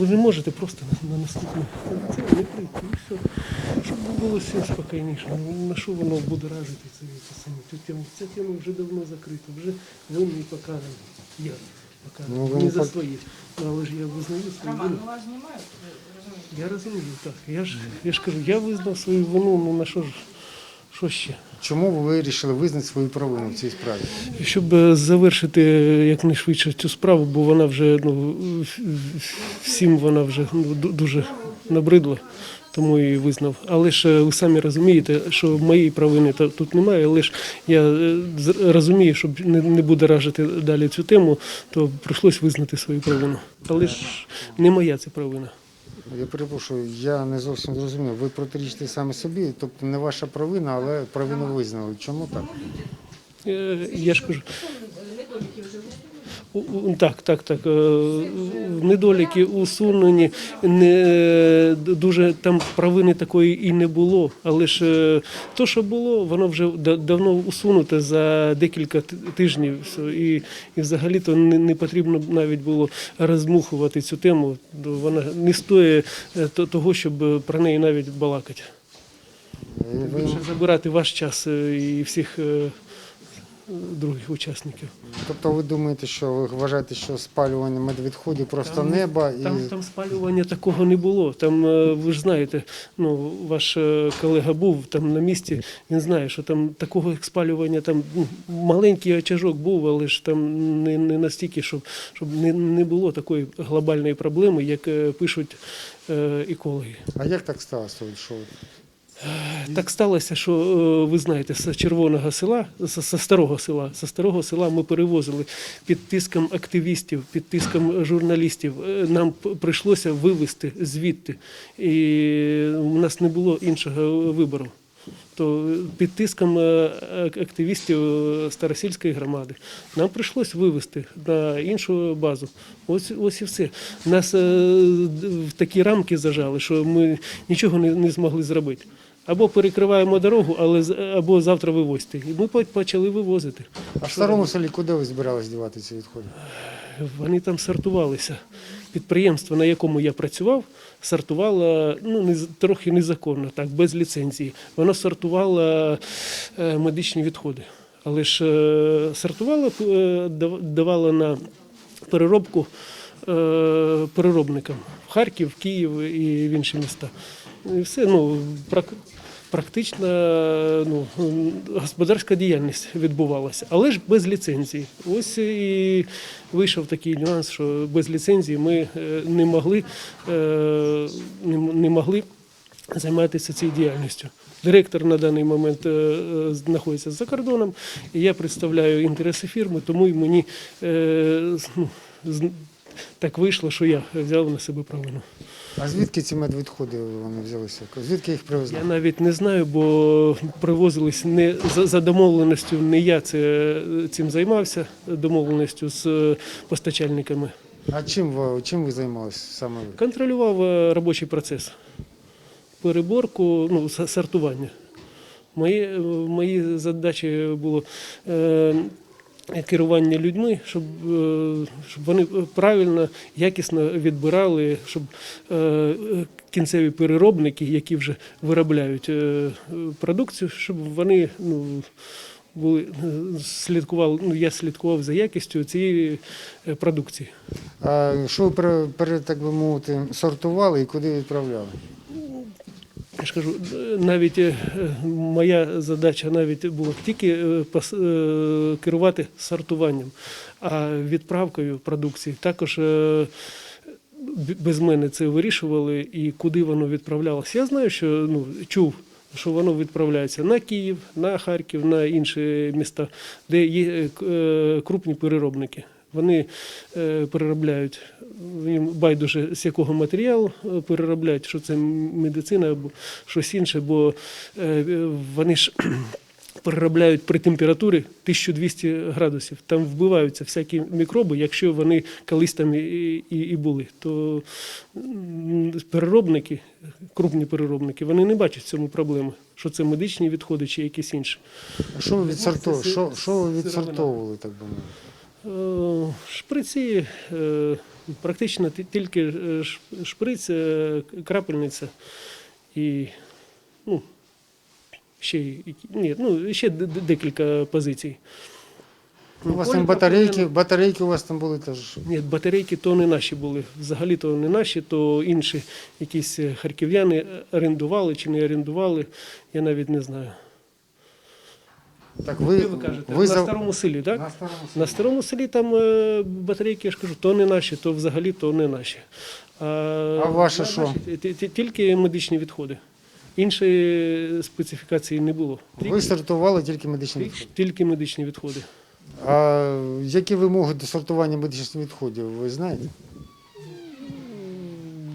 ви не можете просто на, на наступне це не прийти. І все. Щоб було всім спокійніше. Ну, На що воно буде разити це, це самі? Цю тему, ця тема вже давно закрита, вже винні показані. Я показаний. Ну, не не за свої. Ну, Але ж я визнаю свою Роман, вину. ну вас знімають, розумієте? Я розумію, так. Я ж, я ж кажу, я визнав свою вину, ну на що ж, що ще? Чому ви вирішили визнати свою провину в цій справі? Щоб е, завершити е, якнайшвидше цю справу, бо вона вже ну, всім вона вже ну, дуже набридла, тому і визнав. Але ж е, ви самі розумієте, що моєї провини тут немає, але ж я розумію, щоб не, не будоражити далі цю тему, то прийшлось визнати свою провину. Але ж не моя це провина. Я перепрошую, я не зовсім зрозумів. Ви протирічите саме собі, тобто не ваша провина, але провину визнали. Чому так? Е, Я ж кажу. Так, так, так. е, Недоліки усунені. Не, дуже там провини такої і не було. Але ж е, то, що було, воно вже давно усунуте за декілька тижнів. І, і взагалі то не, не потрібно навіть було розмухувати цю тему. Вона не стоїть е, того, щоб про неї навіть балакати. Більше забирати ваш час і всіх других учасників. тобто ви думаєте, що ви вважаєте, що спалювання медвідходів просто неба і Там, там спалювання такого не було. Там, е, ви ж знаєте, ну, ваш е, колега був там на місці, він знає, що там такого спалювання, там ну, маленький очажок був, але ж там не, не настільки, щоб, щоб не, не було такої глобальної проблеми, як е, пишуть екологи. а як так сталося? Що Так сталося, що е, ви знаєте, з червоного села, з, старого села, з старого села ми перевозили під тиском активістів, під тиском журналістів. Е, Нам прийшлося вивезти звідти, і у нас не було іншого вибору. То під тиском е, активістів Старосільської громади нам прийшлось вивезти на іншу базу. Ось, ось і все. Нас в такі рамки зажали, що ми нічого не, не змогли зробити. Або перекриваємо дорогу, але або завтра вивозьте. І ми почали вивозити. а в старому селі куди ви збирались дівати ці відходи? Вони там сортувалися. Підприємство, на якому я працював, сортувало ну, не, трохи незаконно, так, без ліцензії. Воно сортувало е, медичні відходи. Але ж е, сортувало, е, давало на переробку переробникам в Харків, в Київ і в інші міста. І все, ну, практично ну, господарська діяльність відбувалася, але ж без ліцензії. Ось і вийшов такий нюанс, що без ліцензії ми е, не могли, е, не могли займатися цією діяльністю. Директор на даний момент е, знаходиться за кордоном, і я представляю інтереси фірми, тому й мені ну, так вийшло, що я взяв на себе провину. А звідки ці медвідходи вони взялися? Звідки їх привезли? Я навіть не знаю, бо привозились не за, за домовленістю. Не я це цим займався домовленістю з е, постачальниками. А чим ви чим ви займалися саме ви? Контролював е, робочий процес, переборку, ну сортування. Мої, е, мої задачі було е, керування людьми, щоб, е, щоб вони правильно, якісно відбирали, щоб е, кінцеві переробники, які вже виробляють е, продукцію, щоб вони ну, були, слідкували, ну, я слідкував за якістю цієї продукції. А що ви так би мовити, сортували і куди відправляли? Я ж кажу, навіть е, моя задача навіть була тільки е, е, керувати сортуванням, а відправкою продукції також без мене це вирішували і куди воно відправлялося. Я знаю, що ну, чув. Що воно відправляється на Київ, на Харків, на інші міста, де є крупні переробники. Вони е, переробляють їм байдуже з якого матеріалу е, переробляють, що це медицина або щось інше, бо е, вони ж переробляють при температурі 1200 градусів. Там вбиваються всякі мікроби, якщо вони колись там і, і, і були. То переробники, крупні переробники, вони не бачать в цьому проблеми, що це медичні відходи чи якісь інші. А що ви відсортовували? Що, що ви відсортовували, так би мовити? Е, Шприці, е, Практично тільки е, шприц, е, крапельниця і ну, ще, ні, ну, ще декілька позицій. У вас там батарейки, батарейки у вас там були теж. Ні, батарейки то не наші були. Взагалі то не наші, то інші якісь харків'яни орендували чи не орендували, я навіть не знаю. Так ви, Ви, кажете, ви на за- старому селі, так? На старому На старому селі там е, батарейки, я ж кажу, то не наші, то взагалі то не наші. А, А ваше що? Тільки медичні відходи. Іншої специфікації не було. Ви сортували тільки медичні відходи. Тільки медичні відходи. А які вимоги до сортування медичних відходів, ви знаєте?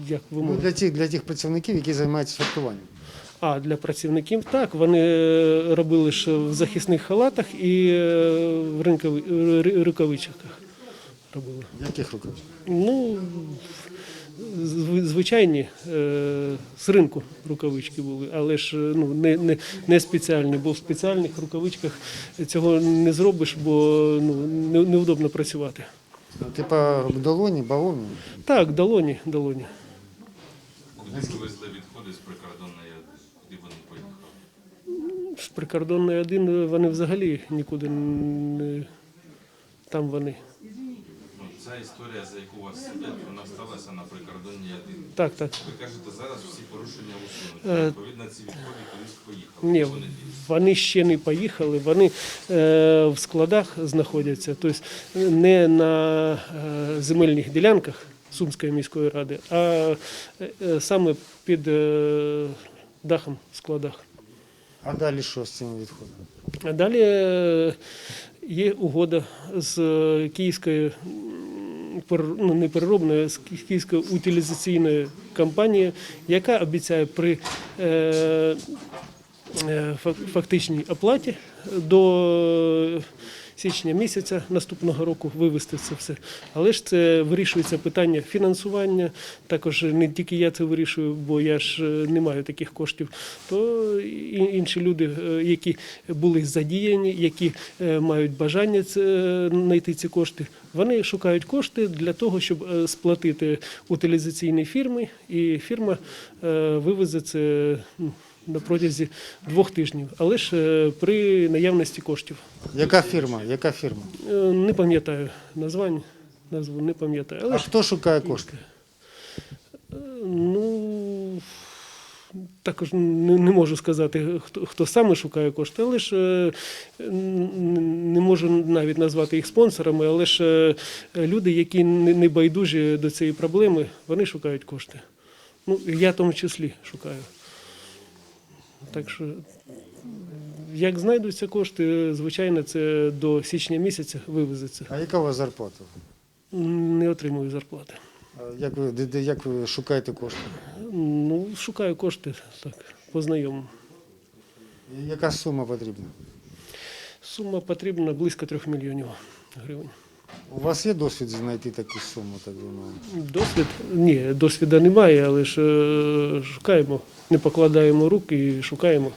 Як ви Ну, для, тих, для тих працівників, які займаються сортуванням. А для працівників так. Вони е, робили ж в захисних халатах і е, в рукавичках робили. Яких руках? Ну, звичайні е, з ринку рукавички були, але ж е, ну, не, не, не спеціальні, бо в спеціальних рукавичках цього не зробиш, бо ну, не, неудобно працювати. Типа долоні, бавовні? Так, долоні, долоні. Куди вивезли відходи з прикордонної? З прикордонної один вони взагалі нікуди не там вони. Ну, ця історія, за яку вас судять, вона сталася на прикордонній один. Так, так. Ви кажете, зараз всі порушення Е, усунуті. Відповідно, ці відходи кудись поїхали. Ні, вони вони ще не поїхали, вони е, в складах знаходяться, тобто не на е, земельних ділянках Сумської міської ради, а е, е, саме під е, дахом в складах. А далі що з цими відходами? А далі е, є угода з е, Київською ну, не переробною, з Ки- Київською утилізаційною компанією, яка обіцяє при е, е, фактичній оплаті до січня місяця наступного року вивести це все. Але ж це вирішується питання фінансування. Також не тільки я це вирішую, бо я ж е, не маю таких коштів. То інші люди, е, які були задіяні, які е, мають бажання знайти ці кошти, вони шукають кошти для того, щоб сплатити утилізаційній фірмі, і фірма вивезе це на протязі двох тижнів, але ж е, при наявності коштів. Яка фірма? Яка фірма? Е, Не пам'ятаю названня, назву не пам'ятаю. Але А ж хто шукає кошти? е, ну також не, не можу сказати, хто, хто саме шукає кошти, але ж не можу навіть назвати їх спонсорами, але ж люди, які не, не байдужі до цієї проблеми, вони шукають кошти. Ну, я в тому числі шукаю. Так що, як знайдуться кошти, звичайно, це до січня місяця вивезеться. А яка у вас зарплата? Не отримую зарплати. А Як ви, де- як ви шукаєте кошти? Ну, шукаю кошти так, по знайомим. Яка сума потрібна? Сума потрібна близько трьох мільйонів гривень. У вас є досвід знайти таку суму, так би? Досвід? Ні, досвіду немає, але ж е, шукаємо, не покладаємо рук і шукаємо.